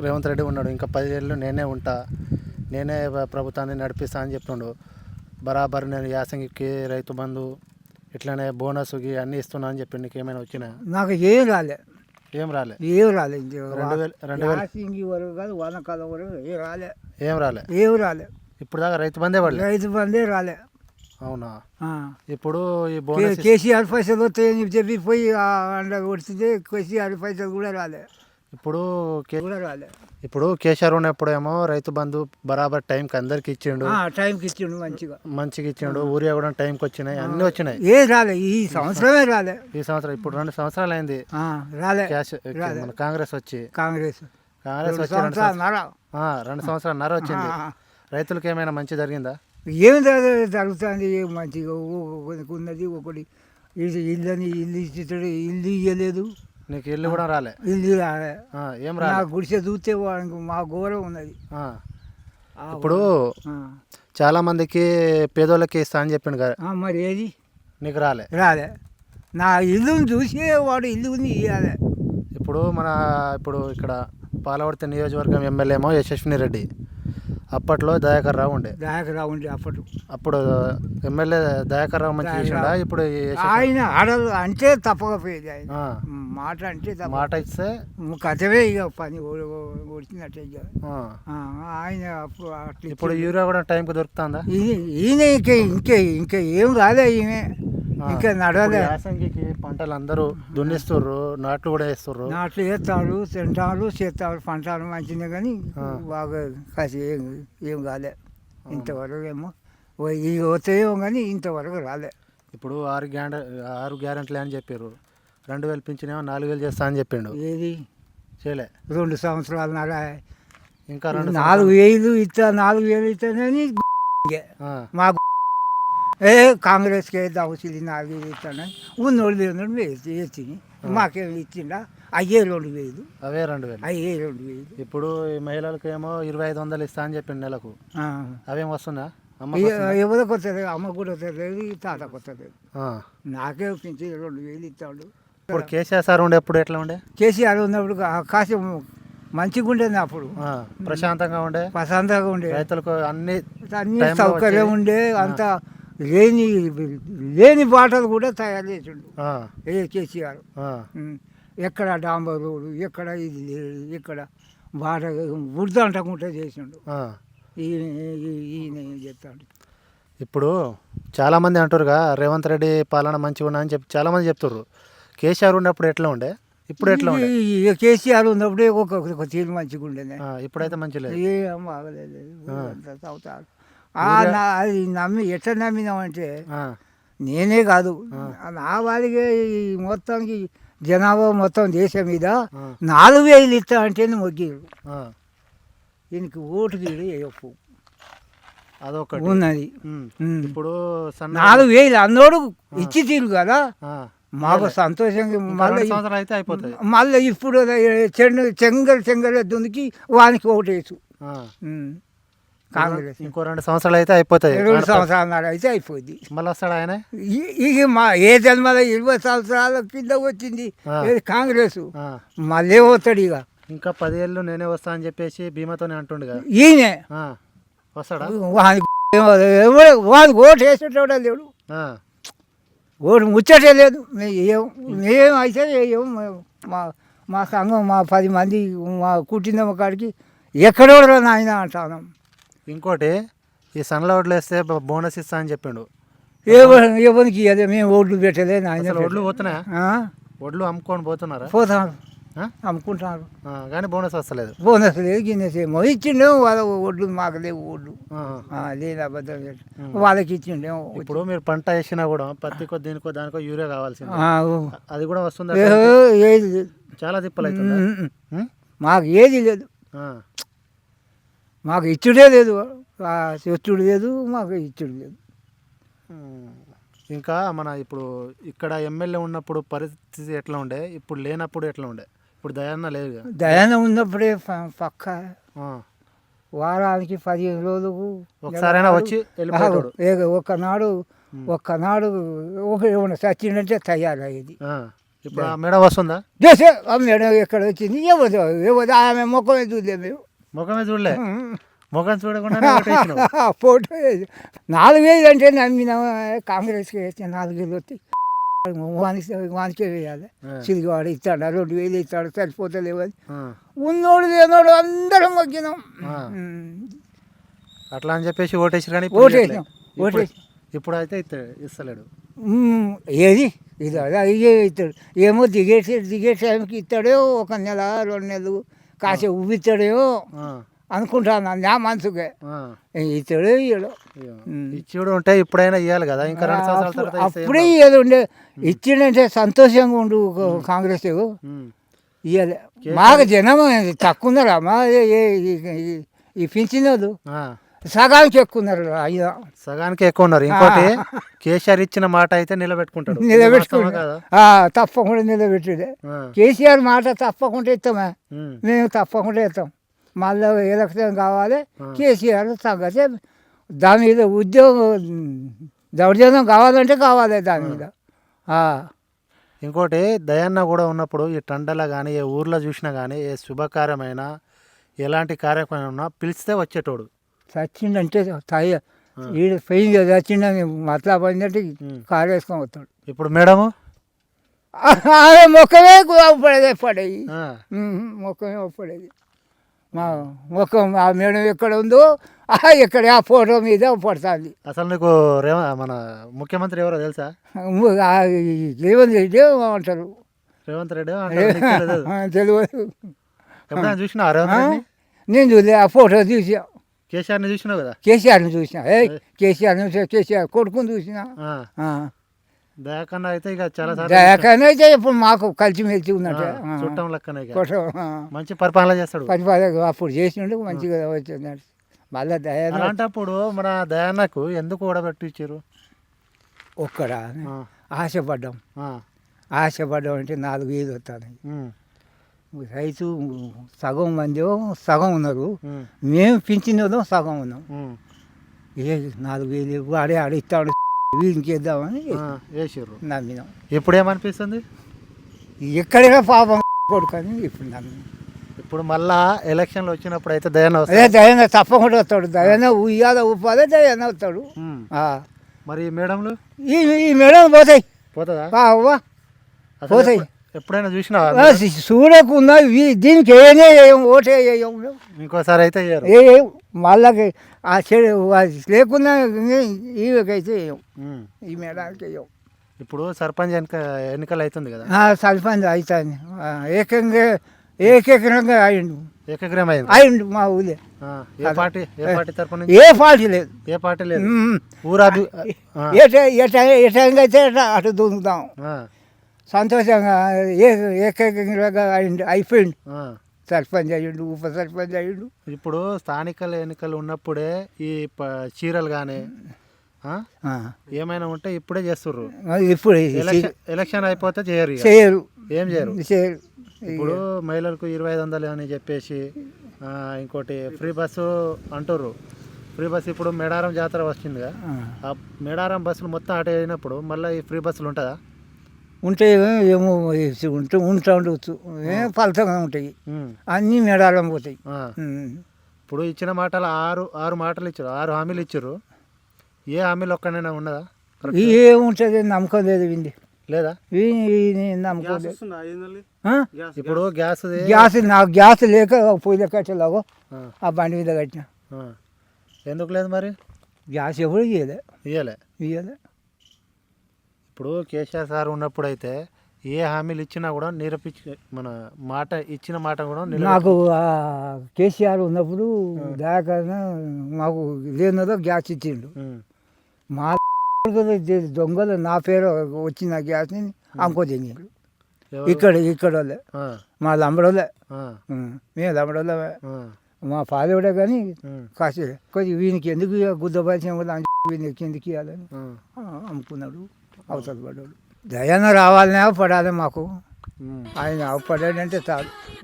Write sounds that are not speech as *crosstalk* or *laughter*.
రేవంత్ రెడ్డి ఉన్నాడు. ఇంకా పదివేళ్ళు నేనే ఉంటా. నేనే ప్ర- ప్రభుత్వాన్ని నడిపిస్తా అని చెప్తుండు. బరాబర్ నేను యాసంగికి రైతు బంధు ఇట్లనే బోనస్కి అన్నీ ఇస్తున్నా అని చెప్పి నీకు ఏమైనా వచ్చినా? నాకు ఏం రాలే. ఏం రాలే? ఏం రాలే రెండు వేలు రెండు వేలు. యాసింగి వరకు కాదు వానకాలం వరకు ఏం రాలే. ఏం రాలే? ఏం రాలే. ఇప్పుడు దాకా రైతు బందే పడలే? రైతు బందే రాలే. అవునా. ఇప్పుడు ఈ బోనస్ కేసీఆర్ పైసలు వస్తాయని చెప్పి పోయి అండ కొడితే కేసీఆర్ పైసలు కూడా రాలే. ఇప్పుడు కే- కూడా రాలే. ఇప్పుడు కేసీఆర్ ఉన్నప్పుడేమో రైతు బంధు బరాబర్ టైంకి అందరికి ఇచ్చిండు. టైంకి ఇచ్చిండు మంచిగా. మంచిగా ఇచ్చిండు. ఊరియా కూడా టైంకి వచ్చినాయి. అన్నీ వచ్చినాయి. ఏం రాలే. ఈ సంవత్సరమే రాలే. ఈ సంవత్సరం ఇప్పుడు రెండు సంవత్సరాలు అయింది. రాలే. మన కాంగ్రెస్ వచ్చి. కాంగ్రెస్. కాంగ్రెస్ రెండు వచ్చి రెండు సంవత్సరాలు నర. వచ్చింది. రైతులకు ఏమైనా మంచి జరిగిందా? ఏం జరగ- జరుగుతుంది మంచిగా? ఉన్నది ఒకటి. ఇది ఇల్లని ఇల్లు ఇచ్చేటాడు ఇల్లు ఇయ్యలేదు. నీకు ఇల్లు కూడా రాలే. ఇల్లు రాలే. ఏం రాలే? గుడిసె చూస్తే మా ఘోరం ఉన్నది. ఇప్పుడు. చాలా మందికి పేదోళ్ళకి ఇస్తా అని చెప్పిండు కదా. మరి ఏది? నీకు రాలే. రాలే. నా ఇల్లుని చూసి వాడు ఇల్లుని ఇవ్వాలి ఇప్పుడు మన ఇప్పుడు ఇక్కడ పాలవర్తి నియోజకవర్గం ఎమ్మెల్యే ఏమో యశస్విని రెడ్డి. అప్పట్లో దయాకర్ రావు ఉండే. దాకా ఉండే అప్పటి అప్పుడు ఎమ్మెల్యే దయాకర్ రావు మంచి దయాకర్ చేసిండా? రావు. ఇప్పుడు ఆయన ఆడలు అంటే తప్పకపోయేది ఆయన. మాట అంటే మాట ఇస్తే? కథవే ఇక పని కొడుతున్నట్టే ఇక. ఆయన ఇప్పుడు యూరియా కూడా టైంకి దొరుకుతుందా? ఈయన ఇంకా ఇంకా ఇంకా ఏం రాలే ఈమె ఇంకా నడవలే. యాసంగికి పంటలు అందరూ దున్నిస్తుర్రు నాట్లు కూడా వేస్తుర్రు. నాట్లు వేస్తాడు తింటాడు చేస్తాడు పంటాలు మంచిదే కానీ. బాగా కాసి ఏం ఏం కాలే. ఇంతవరకు ఏమో ఇక వస్తాయేమో కానీ ఇంతవరకు రాలే. ఇప్పుడు ఆరు గ్యారెంట్ ఆరు గ్యారెంట్లు అని చెప్పారు రెండు వేలు పింఛనేమో నాలుగు వేలు చేస్తా అని చెప్పిండు. ఏది? చేయలే. రెండు సంవత్సరాలు నర ఇంకా రెండు నాలుగు వేలు ఇస్తా నాలుగు వేలు ఇస్తానని ఆ, మా ఏ కాంగ్రెస్కి దవసిలి నాలుగు వేలు ఇస్తానని ఉన్నోళ్ళు లేనోళ్ళు వేసి వేసి మాకేం ఇచ్చిండా? అయ్యే రెండు వేలు. అవే రెండు వేలు. అయ్యే రెండు వేలు. ఇప్పుడు ఈ మహిళలకు ఏమో ఇరవై ఐదు వందలు ఇస్తా అని చెప్పిండు నెలకు. అవేం వస్తున్నా అమ్మ ఎవరు కొత్తలేదు అమ్మ కూడా కొత్తలేదు తాత కొత్తలేదు ఆ. నాకే పింఛన్ రెండు వేలు ఇస్తాడు. ఇప్పుడు కేసీఆర్ సార్ ఉండే ఎప్పుడు ఎట్లా ఉండే? కేసీఆర్ ఉన్నప్పుడు కాసేపు మంచిగా ఉండేది అప్పుడు. ప్రశాంతంగా ఉండే? ప్రశాంతంగా ఉండే. రైతులకు అన్ని అన్ని సౌకర్యం. ఉండే అంత లేని లేని బాటలు కూడా తయారు చేసిండు. ఏ కేసీఆర్. ఎక్కడ డాంబర్ రోడ్డు ఎక్కడ ఇది లేదు ఎక్కడ బాట బురద అంటకుండా చేసిండు. ఈయన ఏం చెప్తాడు ఇప్పుడు చాలా మంది అంటారుగా రేవంత్ రెడ్డి పాలన మంచిగా ఉన్నా అని చెప్పి చాలా మంది చెప్తారు కేసీఆర్ ఉన్నప్పుడు ఎట్లా ఉండే? ఇప్పుడు ఎట్లా ఉండే? కేసీఆర్ ఉన్నప్పుడే ఒక ఒక తీరు మంచిగా ఉండేది. ఆ, ఇప్పుడైతే మంచి లేదు. ఏం బాగలేదు. అంతా తాగుతారు ఆ, నా- అది నమ్మి ఎట్లా నమ్మినామంటే ఆ, నేనే కాదు. నా వాళ్ళకి ఈ మొత్తానికి జనాభా మొత్తం దేశం మీద ఆ, నాలుగు వేలు ఇస్తా అంటేనే మొగ్గిరు? ఆ. దీనికి ఓటు గీడు వేయపు అదొకటి. ఉన్నది. ఉమ్. ఉమ్. ఇప్పుడు సన్న నాలుగు వేలు అన్నోడు ఇచ్చి తీరు కదా? ఆ, మాకు సంతోషంగా మళ్ళీ సంవత్సరాలు అయితే అయిపోతుంది మళ్ళీ ఇప్పుడు చెంగ చెంగల్ చెంగల్ దునికి వానికి ఆ. ఉమ్. కాంగ్రెస్. ఇంకో రెండు సంవత్సరాలు అయితే అయిపోతాయి. రెండు సంవత్సరాలు అయితే అయిపోద్ది మళ్ళీ వస్తాడు ఆయన? ఈ- ఇక మా ఏ జన్మలో ఇరవై సంవత్సరాల కింద వచ్చింది? కాంగ్రెస్. మళ్ళీ పోతాడు ఇక. ఇంకా పదేళ్ళు నేనే వస్తా అని చెప్పేసి భీమాతోనే అంటుండు కదా ఈయనే. వస్తాడా? వానికి వానికి ఓటు వేసేటోడే లేడు. ఓటు ముచ్చటే లేదు. మే- ఏం మేము అయితే ఏం మా మా సంఘం మా పది మంది మా కుటుంబం కాడికి ఎక్కడో నాయన అంటాను. ఇంకోటి ఈ సన్లో ఓట్లు వేస్తే బోనస్ ఇస్తా అని చెప్పిండు. ఎవరు ఎవరికి అదే మేము ఓట్లు పెట్టలే నాయన అసలు ఒడ్లు పోతున్నాయా? ఆ? ఒడ్లు అమ్ముకొని పోతున్నారా? పోతారు ఆ, కానీ బోనస్ వస్తలేదు. బోనస్ లేదు గిన్నెస్ ఏమో. ఇచ్చిండేమో వాళ్ళ ఒడ్లు మాకు లేవు ఒడ్లు. లేదు అబద్ధం. వాళ్ళకి ఇచ్చిండేమో ఇప్పుడు మీరు పంట వేసినా కూడా పత్తికో దీనికో దానికో యూరియా కావాల్సింది. అది కూడా వస్తుందా? ఏది లేదు. చాలా తిప్పలు అవుతుందా? మాకు ఏది లేదు. మాకు ఇచ్చుడే లేదు. ఆ, చెచ్చుడు లేదు మాకు ఇచ్చుడు లేదు. ఇంకా మన ఇప్పుడు ఇక్కడ ఎమ్మెల్యే ఉన్నప్పుడు పరిస్థితి ఎట్లా ఉండే? ఇప్పుడు లేనప్పుడు ఎట్లా ఉండే? ఇప్పుడు దయాన్న లేదు కదా. దయాన ఉన్నప్పుడే పక్క. వారానికి పదిహేను రోజులకు ఒకసారైనా వచ్చి ఏ- ఒక్కనాడు ఒక్కనాడు ఒక ఏమైనా చచ్చిందంటే తయారయ్యేది. ఇప్పుడు మేడం వస్తుందా? చేసే మేడం ఎక్కడ వచ్చింది? ఎవరు ఎవరు ఆమె ముఖమే చూడలే మేము. ముఖమే చూడలే? ముఖం చూడకుండా ఫోటో *laughs* నాలుగు వేలు అంటే నమ్మినా కాంగ్రెస్కి వేస్తే నాలుగు వేలు వస్తాయి. వానికి వేయాలి. సిరిగాడు ఇస్తాడు? రెండు వేలు ఇస్తాడు? సరిపోతలేవు ఆ, ఉన్నోడు లేనోడు అందరం మొక్కినాం. అట్లా అని చెప్పేసి ఓటేసి కానీ ఓటేసినాం. ఓటేసి- ఇప్పుడు అయితే ఇస్తలేడు. ఏది? ఇది అదే ఇదే ఇస్తాడు ఏమో దిగేసి దిగే టైంకి ఇస్తాడో ఒక నెల రెండు నెలలు. కాసేపు ఉబ్బిస్తాడేమో అనుకుంటాను నా మనసుకే. ఇస్తాడో ఇయ్యడో. ఇయ్యో. ఉమ్. ఇచ్చి కూడా ఉంటే ఇప్పుడైనా ఇవ్వాలి కదా ఇంకా రెండు సంవత్సరాల అప్పుడు- తర్వాత ఇయ్యదు ఉండే. ఇచ్చిండంటే సంతోషంగా ఉండు కాంగ్రెస్ ఇయ్యలే. మాకు జనం తక్కువ ఉన్నారా మా ఏ- ఏ- ఈ- ఆ, సగానికి ఎక్కువ ఉన్నారు అయ్యా సగానికి ఎక్కువ ఉన్నారు ఇంకోటి కేసీఆర్ ఇచ్చిన మాట అయితే నిలబెట్టుకుంటాడు. నిలబెట్టుకుంటా తప్పకుండా నిలబెట్టుడే. కేసీఆర్ మాట తప్పకుండా ఇస్తామే మేము తప్పకుండా ఇస్తాం మళ్ళీ ఎలక్షన్ కావాలి. కేసీఆర్ సంగతి దాని మీద ఉద్యోగం దౌర్జన్యం కావాలంటే కావాలి దాని మీద. ఇంకోటి దయన్న కూడా ఉన్నప్పుడు ఈ టండల కానీ ఏ ఊర్లో చూసినా కానీ ఏ శుభకార్యమైనా ఎలాంటి కార్యక్రమం ఉన్నా పిలిస్తే వచ్చేటోడు. చచ్చిండంటే తాయ పోయింది కదా చచ్చిండని మతలా పోయిందంటే ఉమ్. కారు వేసుకొని వస్తాడు. ఇప్పుడు మేడము? మొక్కమే పడేది పడేది. మొక్కమే పడేది. మా ముఖం ఆ మేడం ఎక్కడ ఉందో ఆ ఎక్కడ ఆ ఫోటో మీద పడుతుంది. అసలు నీకు రేవ మన ముఖ్యమంత్రి ఎవరో తెలుసా? రేవంత్ రెడ్డి అంటారు. రేవంత్ రెడ్డి తెలియదు. ఎప్పుడైనా చూసినా రేవంత్ నేను చూడలే ఆ ఫోటో చూసా కేసీఆర్ని చూసినావు కదా? కేసీఆర్ని చూసిన. ఏ కేసీఆర్ కేసీఆర్ కొడుకుని చూసిన. దయాకన్నా అయితే ఇక చాలా దయాకైనా ఇప్పుడు మాకు కలిసిమెలిసి ఉన్నట్టే. చుట్టం లెక్కనే మంచి పరిపాలన చేస్తాడు. పది అప్పుడు చేసినట్టు మంచిగా వచ్చింది మళ్ళా దయ అలాంటప్పుడు మన దయాన్నకు ఎందుకు ఓడబెట్టి ఇచ్చారు ఒక్కడ ఆశపడ్డాం. ఆశపడ్డాం అంటే నాలుగు వేలు వస్తాను రైతు సగం మంది సగం ఉన్నారు. మేము పింఛన్ సగం ఉన్నాం. ఏ నాలుగు వేలు వాడే ఆడిస్తాడు ఆ, వేసిర్రు నమ్మినాం. ఇప్పుడు ఏమనిపిస్తుంది ఎక్కడైనా పాపం కొడుకని ఇప్పుడు నమ్మినాం. ఇప్పుడు మళ్ళా ఎలక్షన్లు వచ్చినప్పుడు అయితే వస్తాడు? దయన తప్పకుండా వస్తాడు. దయన ఉయ్యాల ఉపాదే దయన వస్తాడు. మరి ఈ మేడంలు? ఈ ఈ మేడం పోతాయి. పోతుందా? పోతాయి. ఎప్పుడు- ఎప్పుడైనా చూసినావా? ఆ, చూడకుండా దీనికి ఏనే వేయం ఓటే వేయం ఇంకోసారి అయితే ఏ మళ్ళీ ఆ చెడు లేకుండా ఈమెకైతే వేయం. ఈ మేడానికి వేయం ఇప్పుడు సర్పంచ్ ఎన్నిక ఎన్నికలు అవుతుంది కదా? సర్పంచ్ అవుతాను ఏకంగా ఏకేకంగా అయిండు. ఏకగ్రహం అయింది? అయిండు మా ఊళ్ళే. ఏ పార్టీ ఏ పార్టీ తరపు నుంచి? ఏ ఫాల్ట్ లేదు. ఏ పార్టీ లేదు? ఆ, ఏ టై- అయితే అటు దూకుతాం. సంతోషంగా ఏ ఏకంగా అయిండు అయిపోయిండు. సర్పంచ్ అయ్యిండు ఉప సర్పంచ్ అయ్యిండు. ఇప్పుడు స్థానికల ఎన్నికలు ఉన్నప్పుడే ఈ చీరలు కానీ. ఏమైనా ఉంటే ఇప్పుడే చేస్తుర్రు. ఇప్పుడు ఎలక్షన్ అయిపోతే చేయరు. చేయరు. ఏం చేయరు. చేయరు. ఇప్పుడు మహిళలకు ఇరవై ఐదు వందలు అని చెప్పేసి ఇంకోటి ఫ్రీ బస్సు అంటుర్రు. ఫ్రీ బస్సు ఇప్పుడు మేడారం జాతర వచ్చిందిగా. ఆ. ఆ మేడారం బస్సులు మొత్తం అటు అయినప్పుడు మళ్ళీ ఈ ఫ్రీ బస్సులు ఉంటుందా? ఉంటే ఏమో వేసి ఉంటూ ఉంటా ఉండవచ్చు ఏం ఫలితంగా ఉంటాయి. అన్నీ మెడాలం పోతాయి. ఇప్పుడు ఇచ్చిన మాటలు ఆరు ఆరు మాటలు ఇచ్చారు ఆరు హామీలు ఇచ్చారు. ఏ హామీలు ఒక్కనైనా ఉన్నదా? ఈ ఏముంటుంది? నమ్మకం లేదు వింది లేదా? నమ్మకం? ఇప్పుడు గ్యాస్. గ్యాస్ నాకు గ్యాస్ లేక పొయ్యిలో కట్టేలాగో ఆ. బండి మీద కట్టిన. ఎందుకు లేదు మరి? గ్యాస్ ఎప్పుడు ఇయ్యలే. ఇయ్యలే. ఇయ్యలే. ఇప్పుడు కేసీఆర్ సార్ ఉన్నప్పుడు అయితే ఏ హామీలు ఇచ్చినా కూడా నిరపించి మన మాట ఇచ్చిన మాట కూడా నాకు కేసీఆర్ ఉన్నప్పుడు దాకన మాకు లేనిదో గ్యాస్ ఇచ్చిండు. మా దొంగలు నా పేరు వచ్చిన గ్యాస్ని తిన్నాడు ఎవరు? ఇక్కడ ఇక్కడ వాళ్ళే మా లంబడోళ్ళే. ఉం. మేము ఆ, మా ఫాదర్ కానీ కాసి కొద్ది వీనికి ఎందుకు గుద్దపరిచయం కూడా వీనికి ఎందుకు ఇవ్వాలని అమ్ముకున్నాడు అవసరం పడ్డాడు దయాన రావాలనే పడాలి మాకు. ఆయన పడాడంటే చాలు.